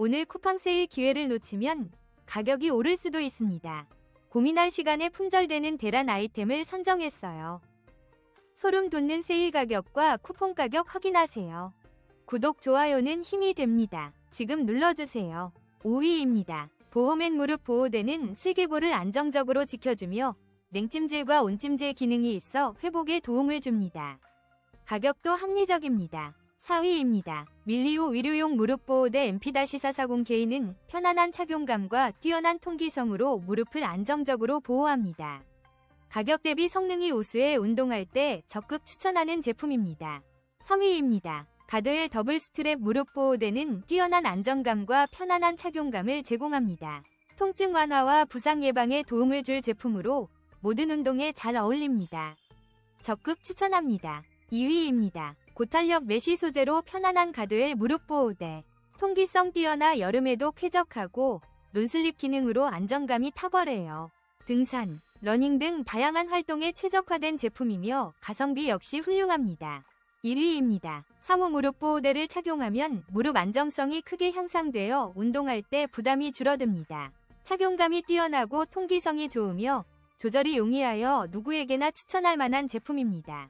오늘 쿠팡 세일 기회를 놓치면 가격이 오를 수도 있습니다. 고민할 시간에 품절되는 대란 아이템을 선정했어요. 소름 돋는 세일 가격과 쿠폰 가격 확인하세요. 구독, 좋아요는 힘이 됩니다. 지금 눌러주세요. 5위입니다. 보호맨 무릎 보호대는 슬개골을 안정적으로 지켜주며 냉찜질과 온찜질 기능이 있어 회복에 도움을 줍니다. 가격도 합리적입니다. 4위입니다. 밀리오 위료용 무릎 보호대 MP-440K는 편안한 착용감과 뛰어난 통기성으로 무릎을 안정적으로 보호합니다. 가격 대비 성능이 우수해 운동할 때 적극 추천하는 제품입니다. 3위입니다. 가드웰 더블 스트랩 무릎 보호대는 뛰어난 안정감과 편안한 착용감을 제공합니다. 통증 완화와 부상 예방에 도움을 줄 제품으로 모든 운동에 잘 어울립니다. 적극 추천합니다. 2위입니다. 고탄력 메쉬 소재로 편안한 가드웰 무릎 보호대. 통기성 뛰어나 여름에도 쾌적하고 논슬립 기능으로 안정감이 탁월해요. 등산, 러닝 등 다양한 활동에 최적화된 제품이며 가성비 역시 훌륭합니다. 1위입니다. 사무 무릎 보호대를 착용하면 무릎 안정성이 크게 향상되어 운동할 때 부담이 줄어듭니다. 착용감이 뛰어나고 통기성이 좋으며 조절이 용이하여 누구에게나 추천할 만한 제품입니다.